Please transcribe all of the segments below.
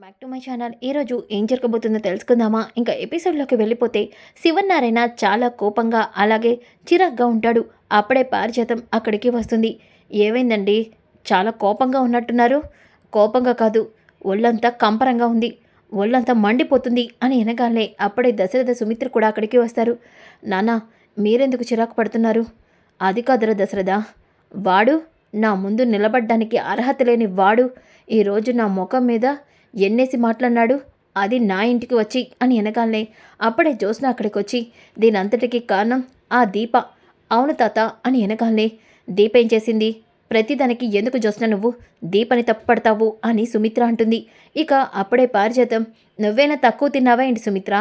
Back to my channel ఈరోజు ఏం జరగబోతుందో తెలుసుకుందామా? ఇంకా ఎపిసోడ్లోకి వెళ్ళిపోతే శివన్నారాయణ చాలా కోపంగా అలాగే చిరాగ్గా ఉంటాడు. అప్పుడే పారిజాతం అక్కడికి వస్తుంది. ఏమైందండి? చాలా కోపంగా ఉన్నట్టున్నారు. కోపంగా కాదు ఒళ్ళంతా కంపరంగా ఉంది. ఒళ్ళంతా మండిపోతుంది అని వెనగాలనే అప్పుడే దశరథ సుమిత్ర కూడా అక్కడికి వస్తారు. నానా మీరెందుకు చిరాకు పడుతున్నారు? అది కాదురా దశరథ. వాడు నా ముందు నిలబడ్డానికి అర్హత లేని వాడు. ఈరోజు నా ముఖం మీద ఎన్నేసి మాట్లాడినాడు? అది నా ఇంటికి వచ్చి అని వెనకాలనే అప్పుడే జ్యోత్స్న అక్కడికి వచ్చి దీనంతటికి కారణం ఆ దీప. అవును తాత అని వెనకాలనే దీప ఏం చేసింది? ప్రతిదానికి ఎందుకు జ్యోత్స్న నువ్వు? దీపని తప్పుపడతావు అని సుమిత్ర అంటుంది. ఇక అప్పుడే పారిజాతం నువ్వేనా తక్కువ తిన్నావా ఏంటి సుమిత్ర?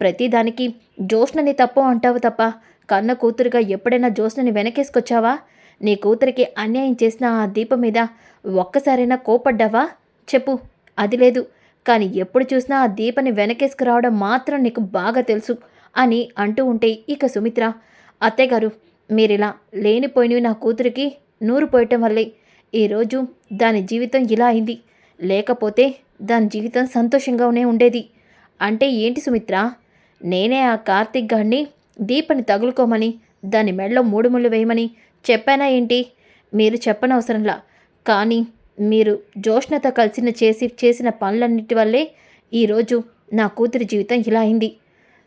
ప్రతిదానికి జ్యోత్స్నని తప్పు అంటావు తప్ప కన్న కూతురుగా ఎప్పుడైనా జ్యోత్స్నని వెనకేసుకొచ్చావా? నీ కూతురికి అన్యాయం చేసిన ఆ దీపం మీద ఒక్కసారైనా కోపడ్డావా చెప్పు. అది లేదు. కానీ ఎప్పుడు చూసినా ఆ దీపని వెనకేసుకురావడం మాత్రం నీకు బాగా తెలుసు అని అంటూ ఉంటే ఇక సుమిత్ర అత్తయ్యగారు మీరిలా లేనిపోయినవి నా కూతురికి నూరు పోయటం వల్లే ఈరోజు దాని జీవితం ఇలా అయింది. లేకపోతే దాని జీవితం సంతోషంగానే ఉండేది. అంటే ఏంటి సుమిత్ర నేనే ఆ కార్తిక్ గాడిని దీపని తగులుకోమని దాని మెడలో మూడు ముళ్ళు వేయమని చెప్పానా ఏంటి? మీరు చెప్పనవసరంలా. కానీ మీరు జోష్నతో కలిసిన చేసి చేసిన పనులన్నిటి వల్లే ఈరోజు నా కూతురి జీవితం ఇలా అయింది.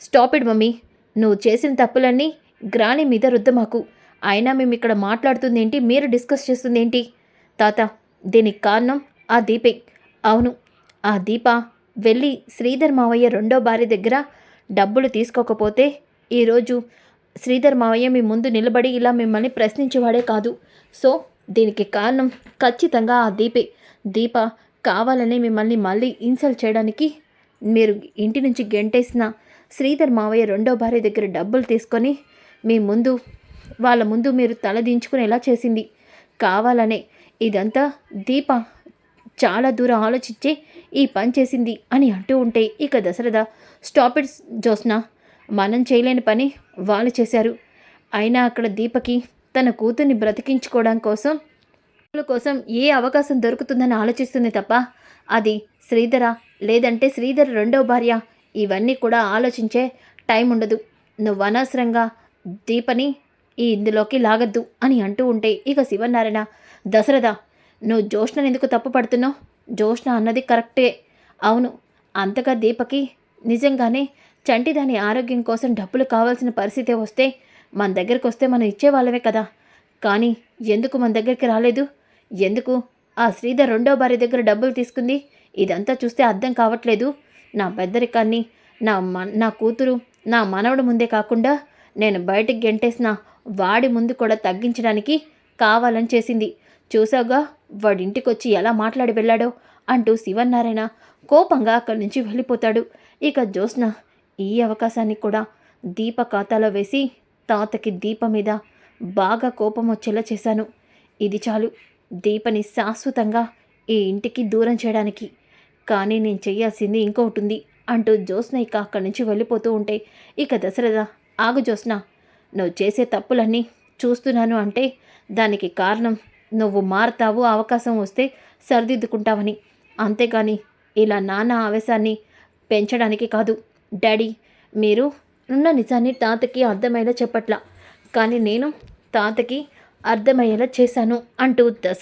Stop mummy. నువ్వు చేసిన తప్పులన్నీ గ్రాని మీద రుద్దమాకు. అయినా మేము ఇక్కడ మాట్లాడుతుంది ఏంటి మీరు డిస్కస్ చేస్తుంది ఏంటి తాత దీనికి కారణం ఆ దీపే. అవును ఆ దీప వెళ్ళి శ్రీధర్ మావయ్య రెండో భార్య దగ్గర డబ్బులు తీసుకోకపోతే ఈరోజు శ్రీధర్ మావయ్య మీ ముందు నిలబడి ఇలా మిమ్మల్ని ప్రశ్నించేవాడే కాదు. సో దీనికి కారణం ఖచ్చితంగా ఆ దీపే. దీప కావాలని మిమ్మల్ని మళ్ళీ ఇన్సల్ట్ చేయడానికి మీరు ఇంటి నుంచి గెంటేసిన శ్రీధర్ మావయ్య రెండో భార్య దగ్గర డబ్బులు తీసుకొని మీ ముందు వాళ్ళ ముందు మీరు తలదించుకునేలా చేసింది. కావాలనే ఇదంతా దీప చాలా దూరం ఆలోచించే ఈ పని చేసింది అని అంటూ ఉంటే ఇక దశరథ స్టాప్ ఇట్ జోస్నా. మనం చేయలేని పని వాళ్ళు చేశారు. అయినా అక్కడ దీపకి తన కూతుర్ని బ్రతికించుకోవడం కోసం కోసం ఏ అవకాశం దొరుకుతుందని ఆలోచిస్తుంది తప్ప అది శ్రీధర లేదంటే శ్రీధర్ రెండో భార్య. ఇవన్నీ కూడా ఆలోచించే టైం ఉండదు. నువ్వు అనవసరంగా దీపని ఈ ఇందులోకి లాగద్దు అని అంటూ ఉంటే ఇక శివనారాయణ దశరథ నువ్వు జోష్ణని ఎందుకు తప్పు పడుతున్నావు? జోష్ణ అన్నది కరెక్టే. అవును అంతగా దీపకి నిజంగానే చంటి దాని ఆరోగ్యం కోసం డబ్బులు కావాల్సిన పరిస్థితి వస్తే మన దగ్గరికి వస్తే మనం ఇచ్చేవాళ్ళమే కదా. కానీ ఎందుకు మన దగ్గరికి రాలేదు? ఎందుకు ఆ శ్రీధర్ రెండో భార్య దగ్గర డబ్బులు తీసుకుంది? ఇదంతా చూస్తే అర్థం కావట్లేదు. నా పెద్దరికాన్ని నా మ నా కూతురు నా మనవడు ముందే కాకుండా నేను బయటికి గెంటేసిన వాడి ముందు కూడా తగ్గించడానికి కావాలని చేసింది. చూసావుగా వాడింటికి వచ్చి ఎలా మాట్లాడి వెళ్ళాడో అంటూ శివనారాయణ కోపంగా అక్కడి నుంచి వెళ్ళిపోతాడు. ఇక జ్యోత్స్న ఈ అవకాశాన్ని కూడా దీప ఖాతాలో వేసి తాతకి దీప మీద బాగా కోపం వచ్చేలా చేశాను. ఇది చాలు. దీపని శాశ్వతంగా ఈ ఇంటికి దూరం చేయడానికి. కానీ నేను చేయాల్సింది ఇంకొకటి ఉంది అంటూ జ్యోత్స్న ఇక అక్కడి నుంచి వెళ్ళిపోతూ ఉంటే ఇక దశరథ ఆగు జ్యోత్స్న నువ్వు చేసే తప్పులన్నీ చూస్తున్నాను అంటే దానికి కారణం నువ్వు మారుతావు అవకాశం వస్తే సరిదిద్దుకుంటావని. అంతేగాని ఇలా నాన్న ఆవేశాన్ని పెంచడానికి కాదు. డాడీ మీరు ఉన్న నిజాన్ని తాతకి అర్థమయ్యేలా చెప్పట్లా. కానీ నేను తాతకి అర్థమయ్యేలా చేశాను అంటూ దశ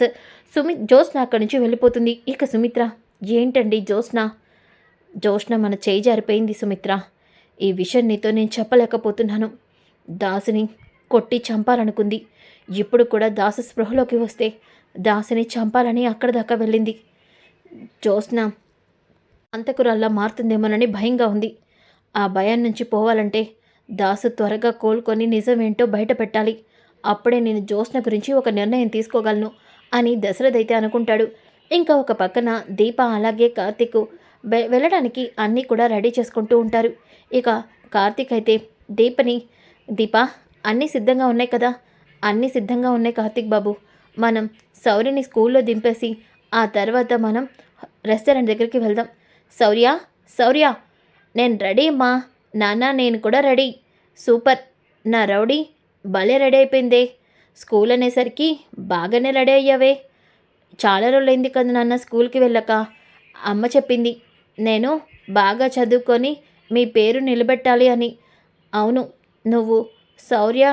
సుమి జ్యోత్స్న అక్కడి నుంచి వెళ్ళిపోతుంది. ఇక సుమిత్ర ఏంటండి జ్యోత్స్న? జ్యోత్స్న మన చేయి జారిపోయింది సుమిత్ర. ఈ విషయం నీతో నేను చెప్పలేకపోతున్నాను. దాసుని కొట్టి చంపాలనుకుంది. ఇప్పుడు కూడా దాసు స్పృహలోకి వస్తే దాసుని చంపాలని అక్కడ దాకా వెళ్ళింది. జ్యోత్స్న అంతకురాల్లా మారుతుందేమోనని భయంగా ఉంది. ఆ భయం నుంచి పోవాలంటే దాసు త్వరగా కోలుకొని నిజమేంటో బయట పెట్టాలి. అప్పుడే నేను జ్యోత్స్న గురించి ఒక నిర్ణయం తీసుకోగలను అని దశరథ్ అయితే అనుకుంటాడు. ఇంకా ఒక పక్కన దీప అలాగే కార్తిక్ వెళ్ళడానికి అన్నీ కూడా రెడీ చేసుకుంటూ ఉంటారు. ఇక కార్తీక్ అయితే దీపని దీప అన్నీ సిద్ధంగా ఉన్నాయి కదా? అన్నీ సిద్ధంగా ఉన్నాయి కార్తిక్ బాబు. మనం సౌర్యని స్కూల్లో దింపేసి ఆ తర్వాత మనం రెస్టారెంట్ దగ్గరికి వెళ్దాం. శౌర్య శౌర్య! నేను రెడీ అమ్మా. నాన్న నేను కూడా రెడీ. సూపర్. నా రౌడీ భలే రెడీ అయిపోయిందే. స్కూల్ అనేసరికి బాగానే రెడీ అయ్యావే. చాలా రోజులైంది కదా నాన్న స్కూల్కి వెళ్ళక. అమ్మ చెప్పింది నేను బాగా చదువుకొని మీ పేరు నిలబెట్టాలి అని. అవును నువ్వు శౌర్య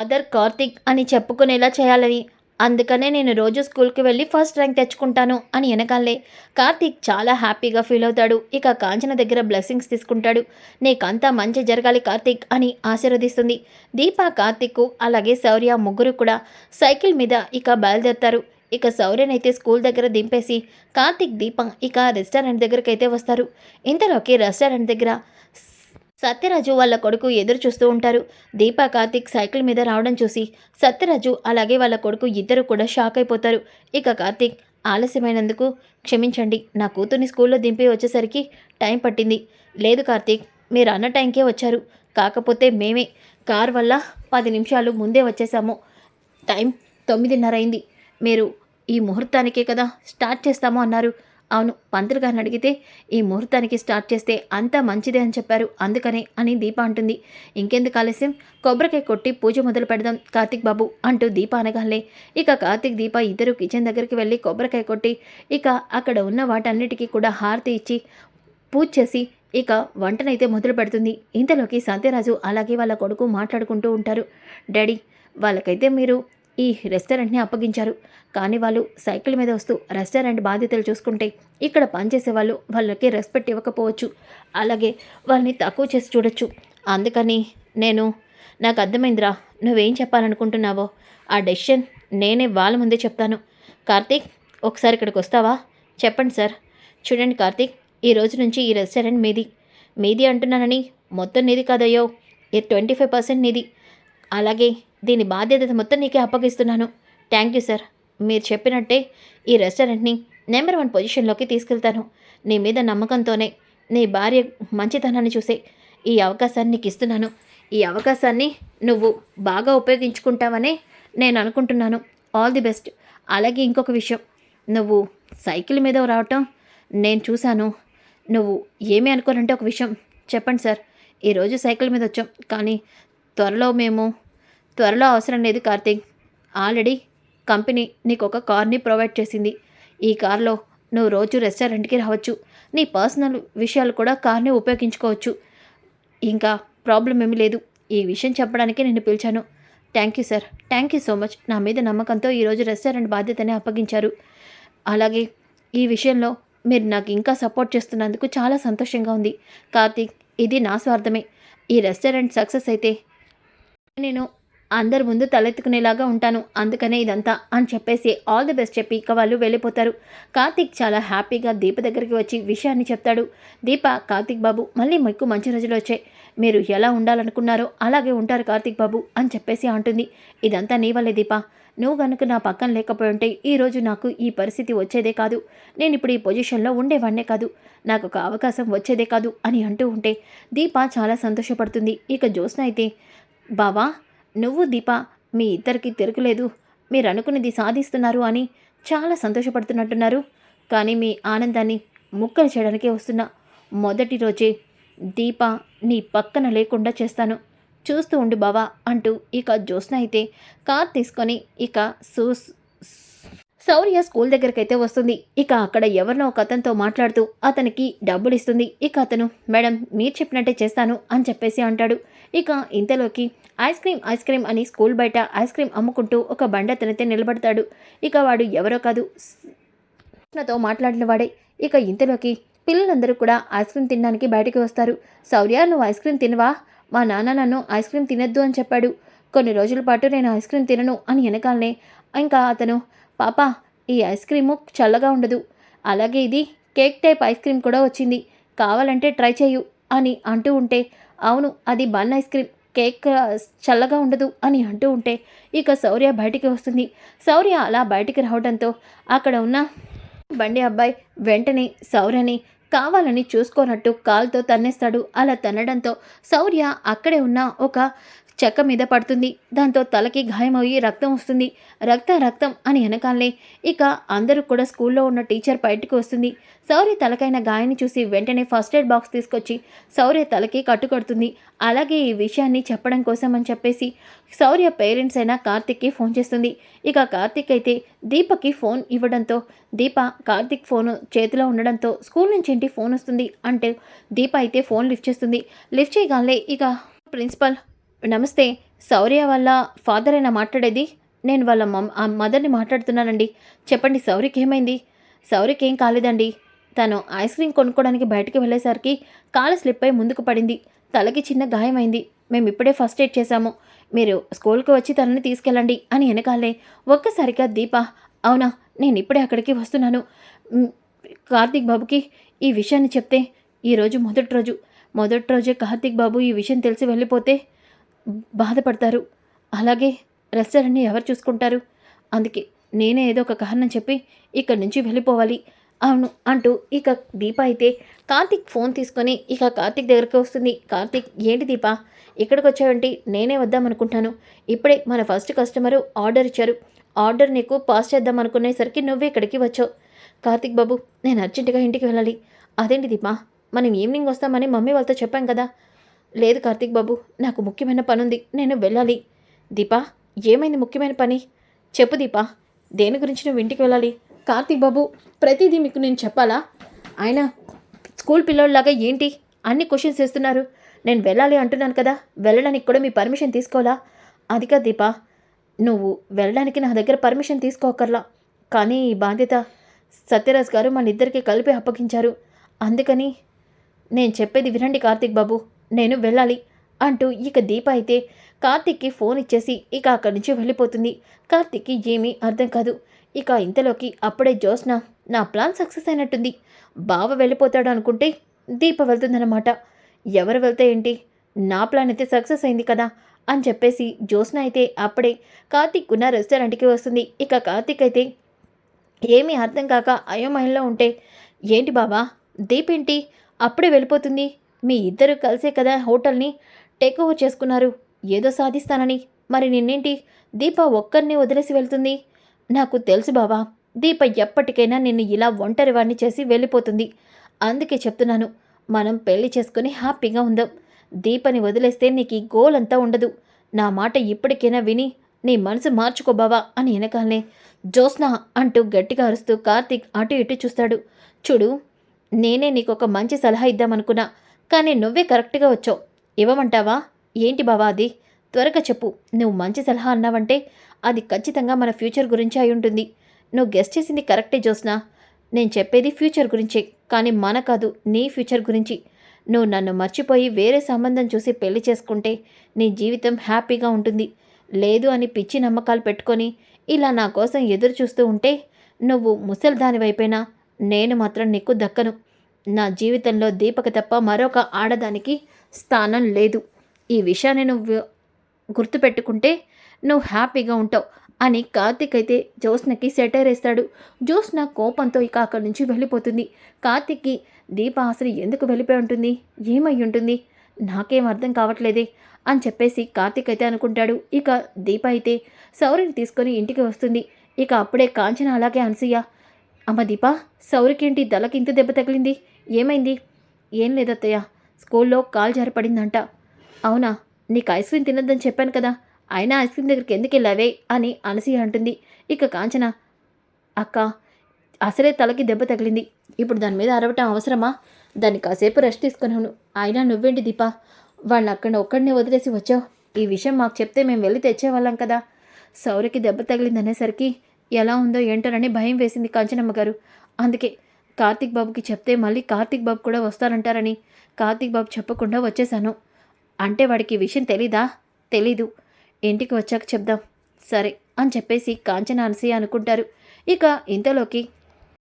అదర్ కార్తిక్ అని చెప్పుకునేలా చేయాలని. అందుకనే నేను రోజు స్కూల్కి వెళ్ళి ఫస్ట్ ర్యాంక్ తెచ్చుకుంటాను అని వెనకాలే కార్తీక్ చాలా హ్యాపీగా ఫీల్ అవుతాడు. ఇక కాంచన దగ్గర బ్లెస్సింగ్స్ తీసుకుంటాడు. నీకంతా మంచి జరగాలి కార్తీక్ అని ఆశీర్వదిస్తుంది. దీప కార్తీక్ అలాగే శౌర్య ముగ్గురు కూడా సైకిల్ మీద ఇక బయలుదేరుతారు. ఇక శౌర్యనైతే స్కూల్ దగ్గర దింపేసి కార్తీక్ దీప ఇక రెస్టారెంట్ దగ్గరకైతే వస్తారు. ఇంతలోకి రెస్టారెంట్ దగ్గర సత్యరాజు వాళ్ళ కొడుకు ఎదురు చూస్తూ ఉంటారు. దీపా కార్తిక్ సైకిల్ మీద రావడం చూసి సత్యరాజు అలాగే వాళ్ళ కొడుకు ఇద్దరు కూడా షాక్ అయిపోతారు. ఇక కార్తిక్ ఆలస్యమైనందుకు క్షమించండి నా కూతుర్ని స్కూల్లో దింపి వచ్చేసరికి టైం పట్టింది. లేదు కార్తీక్ మీరు అన్న టైంకే వచ్చారు. కాకపోతే మేమే కార్ వల్ల పది నిమిషాలు ముందే వచ్చేసాము. టైం తొమ్మిదిన్నర అయింది. మీరు ఈ ముహూర్తానికే కదా స్టార్ట్ చేస్తాము అన్నారు. అవును పంతులు గారిని అడిగితే ఈ ముహూర్తానికి స్టార్ట్ చేస్తే అంతా మంచిదే అని చెప్పారు. అందుకనే అని దీప అంటుంది. ఇంకెందుకు ఆలస్యం? కొబ్బరికాయ కొట్టి పూజ మొదలు పెడదాం కార్తిక్ బాబు అంటూ దీప అనగానే ఇక కార్తిక్ దీప ఇద్దరు కిచెన్ దగ్గరికి వెళ్ళి కొబ్బరికాయ కొట్టి ఇక అక్కడ ఉన్న వాటన్నిటికీ కూడా హారతి ఇచ్చి పూజ చేసి ఇక వంటనైతే మొదలు పెడుతుంది. ఇంతలోకి సత్యరాజు అలాగే వాళ్ళ కొడుకు మాట్లాడుకుంటూ ఉంటారు. డాడీ వాళ్ళకైతే మీరు ఈ రెస్టారెంట్ని అప్పగించారు. కానీ వాళ్ళు సైకిల్ మీద వస్తూ రెస్టారెంట్ బాధ్యతలు చూసుకుంటే ఇక్కడ పనిచేసే వాళ్ళు వాళ్ళకి రెస్పెక్ట్ ఇవ్వకపోవచ్చు. అలాగే వాళ్ళని తక్కువ చేసి చూడొచ్చు. అందుకని నేను నాకు అర్థమైందిరా నువ్వేం చెప్పాలనుకుంటున్నావో? ఆ డెసిషన్ నేనే వాళ్ళ ముందే చెప్తాను. కార్తీక్ ఒకసారి ఇక్కడికి వస్తావా? చెప్పండి సార్. చూడండి కార్తీక్ ఈ రోజు నుంచి ఈ రెస్టారెంట్ మీది. మీది అంటున్నానని మొత్తం నీది కాదయ్యో ఈ ట్వంటీ ఫైవ్ పర్సెంట్ నీది. అలాగే దీని బాధ్యత మొత్తం నీకే అప్పగిస్తున్నాను. Thank you sir. మీరు చెప్పినట్టే ఈ రెస్టారెంట్ని నెంబర్ వన్ పొజిషన్లోకి తీసుకెళ్తాను. నీ మీద నమ్మకంతోనే నీ భార్య మంచితనాన్ని చూసే ఈ అవకాశాన్ని నీకు ఇస్తున్నాను. ఈ అవకాశాన్ని నువ్వు బాగా ఉపయోగించుకుంటావనే నేను అనుకుంటున్నాను. All the best. అలాగే ఇంకొక విషయం. నువ్వు సైకిల్ మీద రావటం నేను చూశాను. నువ్వు ఏమీ అనుకోనంటే ఒక విషయం చెప్పండి సార్. ఈరోజు సైకిల్ మీద వచ్చాం. కానీ త్వరలో మేము త్వరలో అవసరం లేదు కార్తీక్. ఆల్రెడీ కంపెనీ నీకు ఒక కార్ని ప్రొవైడ్ చేసింది. ఈ కార్లో నువ్వు రోజు రెస్టారెంట్కి రావచ్చు. నీ పర్సనల్ విషయాలు కూడా కార్ని ఉపయోగించుకోవచ్చు. ఇంకా ప్రాబ్లం ఏమీ లేదు. ఈ విషయం చెప్పడానికి నేను పిలిచాను. Thank you sir. Thank you so much. నా మీద నమ్మకంతో ఈరోజు రెస్టారెంట్ బాధ్యతని అప్పగించారు. అలాగే ఈ విషయంలో మీరు నాకు ఇంకా సపోర్ట్ చేస్తున్నందుకు చాలా సంతోషంగా ఉంది. కార్తీక్ ఇది నా స్వార్థమే. ఈ రెస్టారెంట్ సక్సెస్ అయితే నేను అందరి ముందు తలెత్తుకునేలాగా ఉంటాను. అందుకనే ఇదంతా అని చెప్పేసి ఆల్ ది బెస్ట్ చెప్పి ఇక వాళ్ళు వెళ్ళిపోతారు. కార్తీక్ చాలా హ్యాపీగా దీప దగ్గరికి వచ్చి విషయాన్ని చెప్తాడు. దీప కార్తీక్ బాబు మళ్ళీ మీకు మంచి రోజులు వచ్చాయి. మీరు ఎలా ఉండాలనుకున్నారో అలాగే ఉంటారు కార్తీక్ బాబు అని చెప్పేసి అంటుంది. ఇదంతా నీ వల్లే దీప. నువ్వు గనుక నా పక్కన లేకపోయి ఉంటే ఈరోజు నాకు ఈ పరిస్థితి వచ్చేదే కాదు. నేను ఇప్పుడు ఈ పొజిషన్లో ఉండేవాడినే కాదు. నాకు ఒక అవకాశం వచ్చేదే కాదు అని అంటూ ఉంటే దీప చాలా సంతోషపడుతుంది. ఇక జ్యోత్స్న అయితే బావా నువ్వు దీప మీ ఇద్దరికి తిరుగులేదు. మీరు అనుకున్నది సాధిస్తున్నారు అని చాలా సంతోషపడుతున్నట్టున్నారు. కానీ మీ ఆనందాన్ని ముక్కలు చేయడానికే వస్తున్నా. మొదటి రోజే దీప నీ పక్కన లేకుండా చేస్తాను. చూస్తూ ఉండు బావా అంటూ ఇక జ్యోత్స్న అయితే కార్ తీసుకొని ఇక సూస్ శౌర్య స్కూల్ దగ్గరికి అయితే వస్తుంది. ఇక అక్కడ ఎవరినో ఒక అతనితో మాట్లాడుతూ అతనికి డబ్బులు ఇస్తుంది ఇక అతను మేడం మీరు చెప్పినట్టే చేస్తాను అని చెప్పేసి అంటాడు. ఇక ఇంతలోకి ఐస్ క్రీమ్ ఐస్ క్రీమ్ అని స్కూల్ బయట ఐస్ క్రీమ్ అమ్ముకుంటూ ఒక బండ అతనైతే నిలబడతాడు. ఇక వాడు ఎవరో కాదు. కృష్ణతో మాట్లాడిన వాడే. ఇక ఇంతలోకి పిల్లలందరూ కూడా ఐస్ క్రీమ్ తినడానికి బయటికి వస్తారు. శౌర్య నువ్వు ఐస్ క్రీమ్ తినవా? మా నాన్న నన్ను ఐస్ క్రీమ్ తినొద్దు అని చెప్పాడు. కొన్ని రోజుల పాటు నేను ఐస్ క్రీమ్ తినను అని వెనకాలనే. ఇంకా అతను పాప ఈ ఐస్ క్రీము చల్లగా ఉండదు. అలాగే ఇది కేక్ టైప్ ఐస్ క్రీమ్ కూడా వచ్చింది. కావాలంటే ట్రై చేయు అని అంటూ ఉంటే అవును అది బన్ ఐస్ క్రీమ్. కేక్ చల్లగా ఉండదు అని అంటూ ఉంటే ఇక శౌర్య బయటికి వస్తుంది. శౌర్య అలా బయటికి రావడంతో అక్కడ ఉన్న బండి అబ్బాయి వెంటనే శౌర్యని కావాలని చూసుకోనట్టు కాల్తో తన్నేస్తాడు. అలా తన్నడంతో శౌర్య అక్కడే ఉన్న ఒక చెక్క మీద పడుతుంది. దాంతో తలకి గాయమయ్యి రక్తం వస్తుంది. రక్తం రక్తం అని వెనకాలే. ఇక అందరూ కూడా స్కూల్లో ఉన్న టీచర్ బయటకు వస్తుంది. సౌర్య తలకైన గాయాన్ని చూసి వెంటనే ఫస్ట్ ఎయిడ్ బాక్స్ తీసుకొచ్చి సౌర్య తలకి కట్టుకొడుతుంది. అలాగే ఈ విషయాన్ని చెప్పడం కోసం అని చెప్పేసి శౌర్య పేరెంట్స్ అయిన కార్తిక్కి ఫోన్ చేస్తుంది. ఇక కార్తిక్ అయితే దీపకి ఫోన్ ఇవ్వడంతో దీప కార్తిక్ ఫోన్ చేతిలో ఉండడంతో స్కూల్ నుంచి ఇంటి ఫోన్ వస్తుంది అంటే దీప అయితే ఫోన్ లిఫ్ట్ చేస్తుంది. లిఫ్ట్ చేయగానే ఇక ప్రిన్సిపల్ నమస్తే శౌర్య వాళ్ళ ఫాదర్ అయినా మాట్లాడేది? నేను వాళ్ళ మమ్ ఆ మదర్ని మాట్లాడుతున్నానండి. చెప్పండి శౌర్యకి ఏమైంది? శౌర్యకి ఏం కాలేదండి. తను ఐస్ క్రీమ్ కొనుక్కోవడానికి బయటకు వెళ్ళేసరికి కాలు స్లిప్ అయి ముందుకు పడింది. తలకి చిన్న గాయమైంది. మేము ఇప్పుడే ఫస్ట్ ఎయిడ్ చేశాము. మీరు స్కూల్కి వచ్చి తనని తీసుకెళ్ళండి అని వెనకాలే ఒక్కసారిగా దీప అవునా నేను ఇప్పుడే అక్కడికి వస్తున్నాను. కార్తీక్ బాబుకి ఈ విషయాన్ని చెప్తే ఈరోజు మొదటి రోజు. మొదటి రోజే కార్తీక్ బాబు ఈ విషయం తెలిసి వెళ్ళిపోతే బాధపడతారు. అలాగే రెస్టారెంట్ని ఎవరు చూసుకుంటారు? అందుకే నేనే ఏదో ఒక కారణం చెప్పి ఇక్కడి నుంచి వెళ్ళిపోవాలి. అవును అంటూ ఇక దీప అయితే కార్తీక్ ఫోన్ తీసుకొని ఇక కార్తీక్ దగ్గరికి వస్తుంది. కార్తీక్ ఏంటి దీప? ఇక్కడికి వచ్చావంటే నేనే వద్దామనుకుంటాను. ఇప్పుడే మన ఫస్ట్ కస్టమరు ఆర్డర్ ఇచ్చారు. ఆర్డర్ నీకు పాస్ చేద్దాం అనుకునేసరికి నువ్వే ఇక్కడికి వచ్చావు. కార్తీక్ బాబు నేను అర్జెంటుగా ఇంటికి వెళ్ళాలి. అదేంటి దీపా? మనం ఈవినింగ్ వస్తామని మమ్మీ వాళ్ళతో చెప్పాం కదా. లేదు కార్తీక్ బాబు నాకు ముఖ్యమైన పని ఉంది నేను వెళ్ళాలి. దీపా ఏమైంది ముఖ్యమైన పని? చెప్పు దీపా దేని గురించి నువ్వు ఇంటికి వెళ్ళాలి? కార్తీక్ బాబు ప్రతిదీ మీకు నేను చెప్పాలా? ఆయన స్కూల్ పిల్లోళ్ళలాగా ఏంటి? అన్ని క్వశ్చన్స్ వేస్తున్నారు నేను వెళ్ళాలి అంటున్నాను కదా వెళ్ళడానికి కూడా మీ పర్మిషన్ తీసుకోవాలా? అది కాదు దీపా నువ్వు వెళ్ళడానికి నా దగ్గర పర్మిషన్ తీసుకోకర్లా. కానీ ఈ బాధ్యత సత్యరాజ్ గారు మన ఇద్దరికి కలిపి అప్పగించారు. అందుకని నేను చెప్పేది వినండి కార్తీక్ బాబు. నేను వెళ్ళాలి అంటూ ఇక దీప అయితే కార్తీక్కి ఫోన్ ఇచ్చేసి ఇక అక్కడి నుంచి వెళ్ళిపోతుంది. కార్తీక్కి ఏమీ అర్థం కాదు. ఇక ఇంతలోకి అప్పుడే జ్యోత్స్న నా ప్లాన్ సక్సెస్ అయినట్టుంది. బావ వెళ్ళిపోతాడు అనుకుంటే దీప వెళ్తుందన్నమాట. ఎవరు వెళ్తే ఏంటి? నా ప్లాన్ అయితే సక్సెస్ అయింది కదా అని చెప్పేసి జ్యోత్స్న అయితే అప్పుడే కార్తీక్ ఉన్న రెస్టారెంట్కి వస్తుంది. ఇక కార్తిక్ అయితే ఏమీ అర్థం కాక అయోమయంలో ఉంటే ఏంటి బాబా దీపేంటి అప్పుడే వెళ్ళిపోతుంది. మీ ఇద్దరు కలిసే కదా హోటల్ని టేక్ ఓవర్ చేసుకున్నారు. ఏదో సాధిస్తానని. మరి నిన్నేంటి? దీప ఒక్కరిని వదిలేసి వెళ్తుంది. నాకు తెలుసు బాబా దీప ఎప్పటికైనా నిన్ను ఇలా ఒంటరి వాడిని చేసి వెళ్ళిపోతుంది. అందుకే చెప్తున్నాను మనం పెళ్ళి చేసుకుని హ్యాపీగా ఉందాం. దీపని వదిలేస్తే నీకు ఈ గోల్ అంతా ఉండదు. నా మాట ఇప్పటికైనా విని నీ మనసు మార్చుకో బావా అని వెనకాలనే జోస్నా అంటూ గట్టిగా అరుస్తూ కార్తీక్ అటు ఇటు చూస్తాడు. చూడు నేనే నీకు ఒక మంచి సలహా ఇద్దామనుకున్నా. కానీ నువ్వే కరెక్ట్గా వచ్చావు. ఇవ్వమంటావా? ఏంటి బావా అది? త్వరగా చెప్పు. నువ్వు మంచి సలహా అన్నావంటే అది ఖచ్చితంగా మన ఫ్యూచర్ గురించి అయి ఉంటుంది. నువ్వు గెస్ట్ చేసింది కరెక్టే జ్యోత్స్న. నేను చెప్పేది ఫ్యూచర్ గురించే. కానీ మన కాదు నీ ఫ్యూచర్ గురించి. నువ్వు నన్ను మర్చిపోయి వేరే సంబంధం చూసి పెళ్ళి చేసుకుంటే నీ జీవితం హ్యాపీగా ఉంటుంది. లేదు అని పిచ్చి నమ్మకాలు పెట్టుకొని ఇలా నా కోసం ఎదురు చూస్తూ ఉంటే నువ్వు ముసలిదానివైపోయినా నేను మాత్రం నీకు దక్కను. నా జీవితంలో దీపక తప్ప మరొక ఆడదానికి స్థానం లేదు. ఈ విషయాన్ని నువ్వు గుర్తుపెట్టుకుంటే నువ్వు హ్యాపీగా ఉంటావు అని కార్తీక్ అయితే జ్యోత్స్నకి సెటైర్ వేస్తాడు జ్యోత్స్న కోపంతో ఇక అక్కడి నుంచి వెళ్ళిపోతుంది. కార్తీక్కి దీప అసలు ఎందుకు వెళ్ళిపోయి ఉంటుంది? ఏమై ఉంటుంది? నాకేం అర్థం కావట్లేదే అని చెప్పేసి కార్తీక్ అయితే అనుకుంటాడు. ఇక దీప అయితే సౌరిని తీసుకొని ఇంటికి వస్తుంది. ఇక అప్పుడే కాంచన అలాగే అనసూయ అమ్మ దీప సౌరికేంటి దళకి ఇంత దెబ్బ తగిలింది? ఏమైంది? ఏం లేదత్తయ్య. స్కూల్లో కాల్ జారిపడిందంట. అవునా? నీకు ఐస్ క్రీమ్ తినొద్దని చెప్పాను కదా. అయినా ఐస్ క్రీమ్ దగ్గరికి ఎందుకు వెళ్ళావే? అని అనసూయ అంటుంది. ఇక కాంచన అక్క అసలే తలకి దెబ్బ తగిలింది. ఇప్పుడు దాని మీద అరవటం అవసరమా? దాన్ని కాసేపు రెస్ట్ తీసుకున్నాను. అయినా నువ్వేంటి దీపా? వాళ్ళని అక్కడ ఒక్కడినే వదిలేసి వచ్చావు. ఈ విషయం మాకు చెప్తే మేము వెళ్ళి తెచ్చేవాళ్ళం కదా. సౌరికి దెబ్బ తగిలిందనేసరికి ఎలా ఉందో ఏంటోనని భయం వేసింది కాంచనమ్మ గారు. అందుకే కార్తీక్ బాబుకి చెప్తే మళ్ళీ కార్తీక్ బాబు కూడా వస్తారంటారని కార్తీక్ బాబు చెప్పకుండా వచ్చేసాను అంటే వాడికి విషయం తెలీదా? తెలీదు. ఇంటికి వచ్చాక చెప్దాం. సరే అని చెప్పేసి కాంచన అనసి అనుకుంటారు. ఇక ఇంతలోకి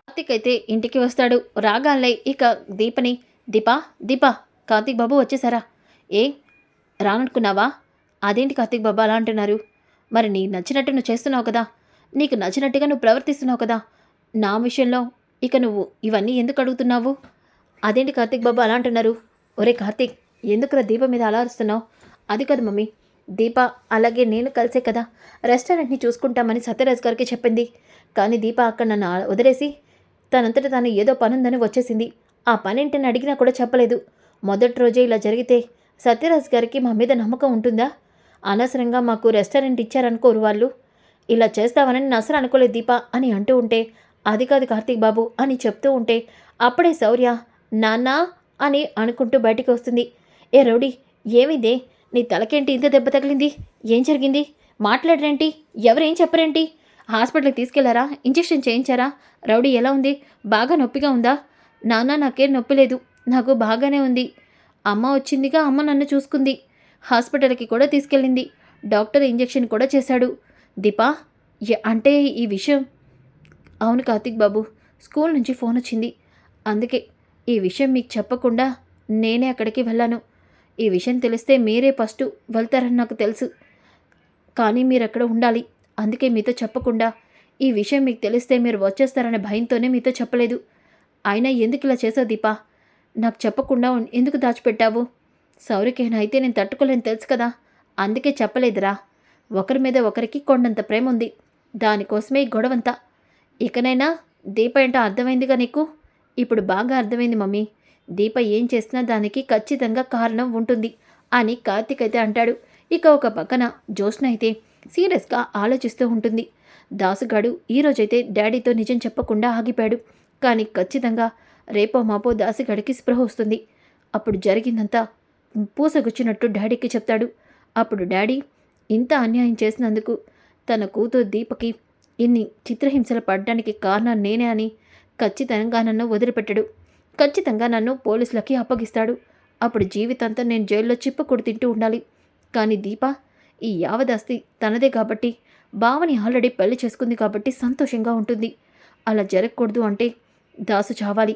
కార్తీక్ అయితే ఇంటికి వస్తాడు. రాగాలే ఇక దీపని దీపా దీపా కార్తీక్ బాబు వచ్చేసారా ఏ రాననుకున్నావా? అదేంటి కార్తీక్ బాబు అలా అంటున్నారు? మరి నీ నచ్చినట్టు నువ్వు చేస్తున్నావు కదా? నీకు నచ్చినట్టుగా నువ్వు ప్రవర్తిస్తున్నావు కదా? నా విషయంలో ఇక నువ్వు ఇవన్నీ ఎందుకు అడుగుతున్నావు? అదేంటి కార్తీక్ బాబు అలా అంటున్నారు? ఒరే కార్తీక్ ఎందుకురా దీపం మీద అలా అరుస్తున్నావు? అది కాదు మమ్మీ దీప అలాగే నేను కలిసే కదా. రెస్టారెంట్ని చూసుకుంటామని సత్యరాజ్ గారికి చెప్పింది. కానీ దీప అక్కడ నన్ను వదిలేసి తనంతట తాను ఏదో పనుందని వచ్చేసింది. ఆ పనేంటని అడిగినా కూడా చెప్పలేదు. మొదటి రోజే ఇలా జరిగితే సత్యరాజ్ గారికి మా మీద నమ్మకం ఉంటుందా? అనవసరంగా మాకు రెస్టారెంట్ ఇచ్చారనుకోరు వాళ్ళు. ఇలా చేస్తామని నేను అసలు అనుకోలేదు దీప అని అంటూ ఉంటే అది కాదు కార్తీక్ బాబు అని చెప్తూ ఉంటే అప్పుడే శౌర్య నాన్నా అని అనుకుంటూ బయటికి వస్తుంది. ఏ రౌడీ ఏమిదే? నీ తలకేంటి ఇంత దెబ్బ తగిలింది? ఏం జరిగింది? మాట్లాడరేంటి? ఎవరేం చెప్పరేంటి? హాస్పిటల్కి తీసుకెళ్ళారా? ఇంజెక్షన్ చేయించారా? రౌడీ ఎలా ఉంది? బాగా నొప్పిగా ఉందా? నాన్న నాకేం నొప్పి లేదు. నాకు బాగానే ఉంది. అమ్మ వచ్చిందిగా అమ్మ నన్ను చూసుకుంది. హాస్పిటల్కి కూడా తీసుకెళ్ళింది. డాక్టర్ ఇంజెక్షన్ కూడా చేశాడు. దీపా అంటే ఈ విషయం అవును కార్తిక్ బాబు స్కూల్ నుంచి ఫోన్ వచ్చింది. అందుకే ఈ విషయం మీకు చెప్పకుండా నేనే అక్కడికి వెళ్ళాను. ఈ విషయం తెలిస్తే మీరే ఫస్ట్ వెళ్తారని నాకు తెలుసు. కానీ మీరు అక్కడ ఉండాలి. అందుకే మీతో చెప్పకుండా ఈ విషయం మీకు తెలిస్తే మీరు వచ్చేస్తారనే భయంతోనే మీతో చెప్పలేదు. అయినా ఎందుకు ఇలా చేసావు దీపా? నాకు చెప్పకుండా ఎందుకు దాచిపెట్టావు? సౌరికేనా అయితే నేను తట్టుకోలేని తెలుసు కదా. అందుకే చెప్పలేదురా. ఒకరి మీద ఒకరికి కొండంత ప్రేమ ఉంది దానికోసమే ఈ గొడవంతా. ఇకనైనా దీప ఏంటో అర్థమైందిగా నీకు? ఇప్పుడు బాగా అర్థమైంది మమ్మీ. దీప ఏం చేసినా దానికి ఖచ్చితంగా కారణం ఉంటుంది అని కార్తీక్ అయితే అంటాడు. ఇక ఒక పక్కన జ్యోత్స్న అయితే సీరియస్గా ఆలోచిస్తూ ఉంటుంది. దాసుగాడు ఈరోజైతే డాడీతో నిజం చెప్పకుండా ఆగిపోయాడు. కానీ ఖచ్చితంగా రేపో మాపో దాసుగాడికి స్పృహ వస్తుంది. అప్పుడు జరిగిందంతా పూసగుచ్చినట్టు డాడీకి చెప్తాడు. అప్పుడు డాడీ ఇంత అన్యాయం చేసినందుకు తన కూతురు దీపకి ఇన్ని చిత్రహింసలు పడడానికి కారణం నేనే అని ఖచ్చితంగా నన్ను వదిలిపెట్టడు. ఖచ్చితంగా నన్ను పోలీసులకి అప్పగిస్తాడు. అప్పుడు జీవితాంతం నేను జైల్లో చిప్పకుడు తింటూ ఉండాలి. కానీ దీప ఈ యావదాస్తి తనదే కాబట్టి భావని ఆల్రెడీ పెళ్ళి చేసుకుంది కాబట్టి సంతోషంగా ఉంటుంది. అలా జరగకూడదు అంటే దాసు చావాలి.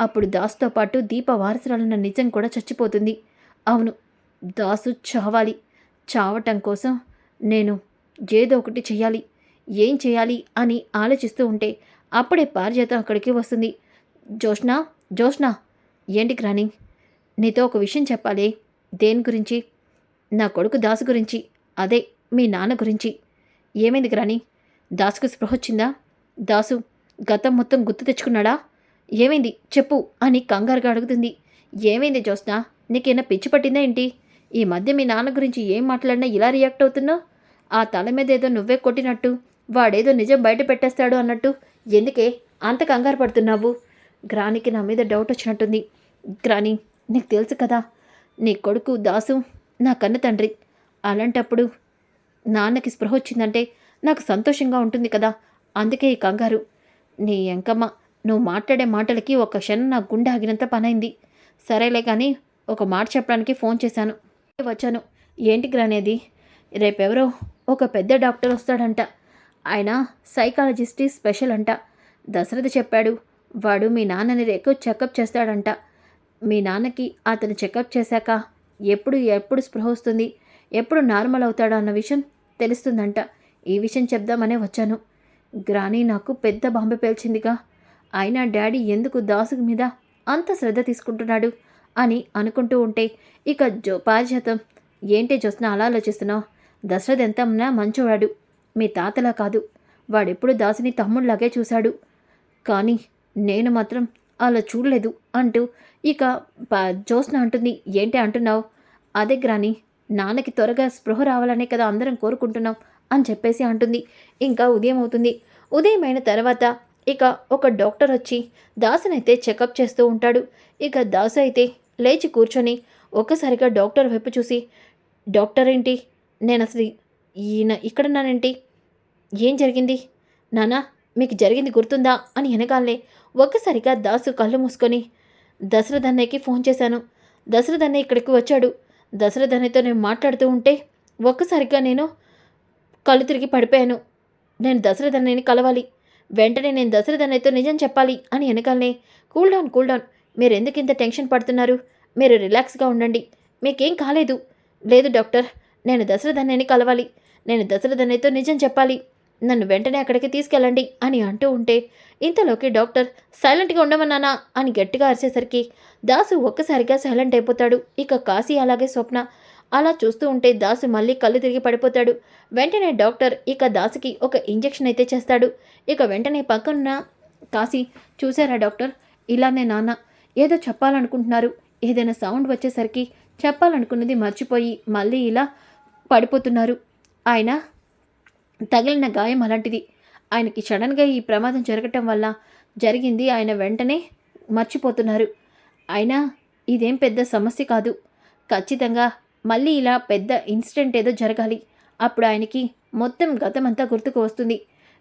అప్పుడు దాసుతో పాటు దీప వారసురాలన్న నిజం కూడా చచ్చిపోతుంది. అవును దాసు చావాలి. చావటం కోసం నేను ఏదో ఒకటి చేయాలి ఏం చేయాలి అని ఆలోచిస్తూ ఉంటే అప్పుడే పారిజాతం అక్కడికి వస్తుంది. జోష్నా జోష్నా ఏంటికి రాని నీతో ఒక విషయం చెప్పాలి. దేని గురించి? నా కొడుకు దాసు గురించి. అదే మీ నాన్న గురించి. ఏమైంది గ్రాని దాసుకు స్పృహ వచ్చిందా? దాసు గతం మొత్తం గుర్తు తెచ్చుకున్నాడా? ఏమైంది? చెప్పు అని కంగారుగా అడుగుతుంది. ఏమైంది జోస్నా నీకేనా పిచ్చి పట్టిందా ఏంటి? ఈ మధ్య మీ నాన్న గురించి ఏం మాట్లాడినా ఇలా రియాక్ట్ అవుతున్నావు? ఆ తల మీద ఏదో నువ్వే కొట్టినట్టు. వాడేదో నిజం బయట పెట్టేస్తాడు అన్నట్టు. ఎందుకే? అంత కంగారు పడుతున్నావు? గ్రానికి నా మీద డౌట్ వచ్చినట్టుంది. గ్రాని నీకు తెలుసు కదా నీ కొడుకు దాసు నా కన్న తండ్రి. అలాంటప్పుడు నాన్నకి స్పృహ వచ్చిందంటే నాకు సంతోషంగా ఉంటుంది కదా. అందుకే ఈ కంగారు. నీ ఎంకమ్మ నువ్వు మాట్లాడే మాటలకి ఒక క్షణం నా గుండె ఆగినంత పనైంది. సరేలే కానీ ఒక మాట చెప్పడానికి ఫోన్ చేశాను. వచ్చాను. ఏంటి గ్రానేది రేపెవరో? ఒక పెద్ద డాక్టర్ వస్తాడంట. ఆయన సైకాలజిస్ట్ స్పెషల్ అంట. దశరథ చెప్పాడు వాడు మీ నాన్నని రేకు చెకప్ చేస్తాడంట. మీ నాన్నకి అతను చెకప్ చేశాక ఎప్పుడు ఎప్పుడు స్పృహ వస్తుంది ఎప్పుడు నార్మల్ అవుతాడో అన్న విషయం తెలుస్తుందంట. ఈ విషయం చెప్దామనే వచ్చాను. గ్రానీ నాకు పెద్ద బాంబ పేల్చిందిగా. అయినా డాడీ ఎందుకు దాసు మీద అంత శ్రద్ధ తీసుకుంటున్నాడు అని అనుకుంటూ ఉంటే ఇక జో పారిజాతం. ఏంటి చూస్తున్నా అలా ఆలోచిస్తున్నావు? దశరథ్ ఎంత మంచివాడు. మీ తాతలా కాదు. వాడెప్పుడు దాసుని తమ్ముళ్ళాగే చూశాడు. కానీ నేను మాత్రం అలా చూడలేదు అంటూ ఇక ప- జ్యోత్స్న అంటుంది. ఏంటి అంటున్నావు? అదే గ్రాని నాన్నకి త్వరగా స్పృహ రావాలనే కదా అందరం కోరుకుంటున్నాం అని చెప్పేసి అంటుంది. ఇంకా ఉదయం అవుతుంది. ఉదయం అయిన తర్వాత ఇక ఒక డాక్టర్ వచ్చి దాసునైతే చెకప్ చేస్తూ ఉంటాడు. ఇక దాసు అయితే లేచి కూర్చొని ఒక్కసారిగా డాక్టర్ వైపు చూసి డాక్టర్ ఏంటి? నేను అసలు ఈయన ఇక్కడున్నానేంటి ఏం జరిగింది? నానా మీకు జరిగింది గుర్తుందా? అని వెనకాలనే ఒక్కసారిగా దాసు కళ్ళు మూసుకొని దశరథ్ అన్నయ్యకి ఫోన్ చేశాను. దశరథ్ అన్నయ్య ఇక్కడికి వచ్చాడు. దశరథ్ అన్నయ్యతో నేను మాట్లాడుతూ ఉంటే ఒక్కసారిగా నేను కళ్ళు తిరిగి పడిపోయాను. నేను దశరథ్ అన్నయ్యని కలవాలి. వెంటనే నేను దశరథ్ అన్నయ్యతో నిజం చెప్పాలి అని వెనకాలనే కూల్ డౌన్ కూల్ డౌన్. మీరు ఎందుకు ఇంత టెన్షన్ పడుతున్నారు? మీరు రిలాక్స్గా ఉండండి. మీకేం కాలేదు. లేదు డాక్టర్ నేను దశరథ్ అన్నయ్యని కలవాలి. నేను దశరథనయ్యతో నిజం చెప్పాలి. నన్ను వెంటనే అక్కడికి తీసుకెళ్ళండి అని అంటూ ఉంటే ఇంతలోకి డాక్టర్ సైలెంట్గా ఉండమన్నానా అని గట్టిగా అరిచేసరికి దాసు ఒక్కసారిగా సైలెంట్ అయిపోతాడు. ఇక కాశీ అలాగే స్వప్న. అలా చూస్తూ ఉంటే దాసు మళ్ళీ కళ్ళు తిరిగి పడిపోతాడు. వెంటనే డాక్టర్ ఇక దాసుకి ఒక ఇంజెక్షన్ అయితే చేస్తాడు. ఇక వెంటనే పక్కనున్న కాశీ చూసారా డాక్టర్? ఇలానే నాన్న. ఏదో చెప్పాలనుకుంటున్నారు. ఏదైనా సౌండ్ వచ్చేసరికి చెప్పాలనుకున్నది మర్చిపోయి మళ్ళీ ఇలా పడిపోతున్నారు. ఆయన తగిలిన గాయం అలాంటిది. ఆయనకి సడన్గా ఈ ప్రమాదం జరగటం వల్ల జరిగింది ఆయన వెంటనే మర్చిపోతున్నారు. అయినా ఇదేం పెద్ద సమస్య కాదు. ఖచ్చితంగా మళ్ళీ ఇలా పెద్ద ఇన్సిడెంట్ ఏదో జరగాలి. అప్పుడు ఆయనకి మొత్తం గతమంతా గుర్తుకు వస్తుంది.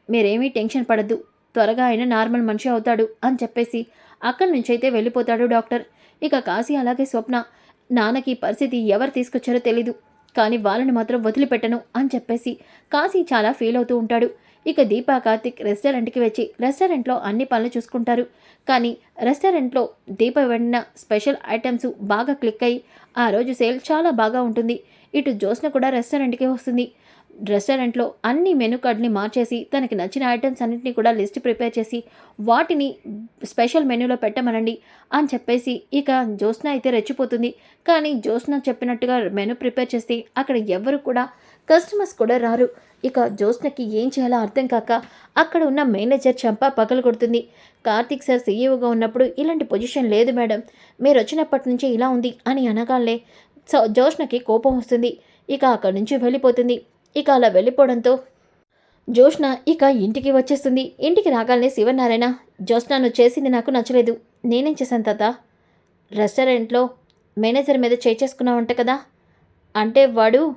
మీరేమీ టెన్షన్ పడద్దు. త్వరగా ఆయన నార్మల్ మనిషి అవుతాడు అని చెప్పేసి అక్కడి నుంచి అయితే వెళ్ళిపోతాడు డాక్టర్. ఇక కాశీ అలాగే స్వప్న. నాన్నకి పరిస్థితి ఎవరు తీసుకొచ్చారో తెలీదు. కానీ వాళ్ళని మాత్రం వదిలిపెట్టను అని చెప్పేసి కాశీ చాలా ఫీల్ అవుతూ ఉంటాడు. ఇక దీపా కార్తిక్ రెస్టారెంట్కి వచ్చి రెస్టారెంట్లో అన్ని పనులు చూసుకుంటారు. కానీ రెస్టారెంట్లో దీప వండిన స్పెషల్ ఐటమ్స్ బాగా క్లిక్ అయ్యి ఆ రోజు సేల్ చాలా బాగా ఉంటుంది. ఇటు జ్యోత్స్న కూడా రెస్టారెంట్కి వస్తుంది. రెస్టారెంట్లో అన్ని మెనూ కార్డ్ని మార్చేసి తనకి నచ్చిన ఐటమ్స్ అన్నింటినీ కూడా లిస్ట్ ప్రిపేర్ చేసి వాటిని స్పెషల్ మెనూలో పెట్టమనండి అని చెప్పేసి ఇక జ్యోత్స్న అయితే రెచ్చిపోతుంది. కానీ జ్యోత్స్న చెప్పినట్టుగా మెనూ ప్రిపేర్ చేస్తే అక్కడ ఎవరు కూడా కస్టమర్స్ కూడా రారు. ఇక జ్యోత్స్నకి ఏం చేయాలో అర్థం కాక అక్కడ ఉన్న మేనేజర్ చంప పగలు కొడుతుంది. కార్తిక్ సార్ సీఈఓగా ఉన్నప్పుడు ఇలాంటి పొజిషన్ లేదు మేడం మీరు వచ్చినప్పటి నుంచి ఇలా ఉంది అని అనగానే సో జ్యోత్స్నకి కోపం వస్తుంది. ఇక అక్కడి నుంచి వెళ్ళిపోతుంది. ఇక అలా వెళ్ళిపోవడంతో జోష్న ఇక ఇంటికి వచ్చేస్తుంది. ఇంటికి రాగానే శివనారాయణ జోష్నను చేసింది నాకు నచ్చలేదు. నేనేం చేశాను తాత? రెస్టారెంట్లో మేనేజర్ మీద చేసుకున్నావంట కదా? అంటే వాడు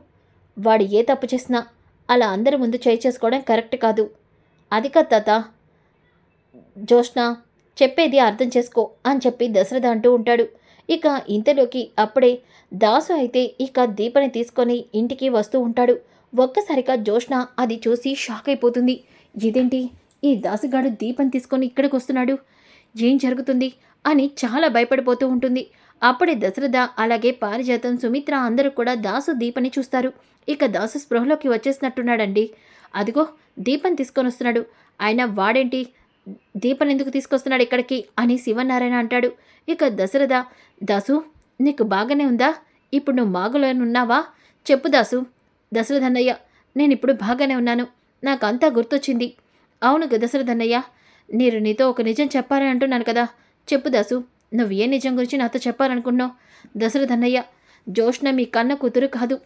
వాడు ఏ తప్పు చేసినా అలా అందరి ముందు చేసుకోవడం కరెక్ట్ కాదు. అది కాదు తాత. జోష్న చెప్పేది అర్థం చేసుకో అని చెప్పి దశరథ అంటూ ఉంటాడు. ఇక ఇంతలోకి అప్పుడే దాసు అయితే ఇక దీపని తీసుకొని ఇంటికి వస్తూ ఉంటాడు. ఒక్కసారిగా జోష్న అది చూసి షాక్ అయిపోతుంది. ఇదేంటి? ఈ దాసుగాడు దీపం తీసుకొని ఇక్కడికి వస్తున్నాడు. ఏం జరుగుతుంది? అని చాలా భయపడిపోతూ ఉంటుంది. అప్పుడే దశరథ అలాగే పారిజాతం సుమిత్ర అందరూ కూడా దాసు దీపని చూస్తారు. ఇక దాసు స్పృహలోకి వచ్చేసినట్టున్నాడండి. అదిగో దీపం తీసుకొని వస్తున్నాడు. ఆయన వాడేంటి? దీపం ఎందుకు తీసుకొస్తున్నాడు ఇక్కడికి? అని శివనారాయణ అంటాడు. ఇక దశరథ దాసు నీకు బాగానే ఉందా? ఇప్పుడు నువ్వు మాగులోనున్నావా? చెప్పు దాసు. దశరథన్నయ్య నేను ఇప్పుడు బాగానే ఉన్నాను. నాకు అంతా గుర్తొచ్చింది. అవును దశరథన్నయ్య నేను నీతో ఒక నిజం చెప్పాలని అంటున్నాను కదా. చెప్పు దాసు నువ్వు ఏ నిజం గురించి నాతో చెప్పాలనుకున్నావు దశరథన్నయ్య జోష్ణ మీ కన్న కూతురు కాదు.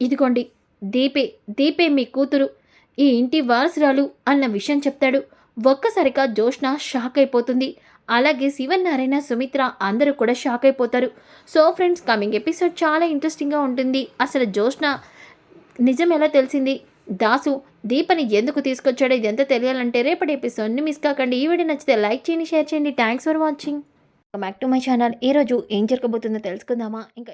ఇదిగోండి దీపే దీపే మీ కూతురు. ఈ ఇంటి వారసురాలు అన్న విషయం చెప్తాడు. ఒక్కసారిగా జోష్ణ షాక్ అయిపోతుంది. అలాగే శివనారాయణ సుమిత్ర అందరూ కూడా షాక్ అయిపోతారు. సో ఫ్రెండ్స్ కమింగ్ ఎపిసోడ్ చాలా ఇంట్రెస్టింగ్గా ఉంటుంది. అసలు జోష్న నిజం ఎలా తెలిసింది. దాసు దీపని ఎందుకు తీసుకొచ్చాడో ఇదంతా తెలియాలంటే రేపటి ఎపిసోడ్ని మిస్ కాకండి. ఈ వీడియో నచ్చితే లైక్ చేయండి షేర్ చేయండి. Thanks for watching back to my channel ఈరోజు ఏం జరగబోతుందో తెలుసుకుందామా? ఇంకా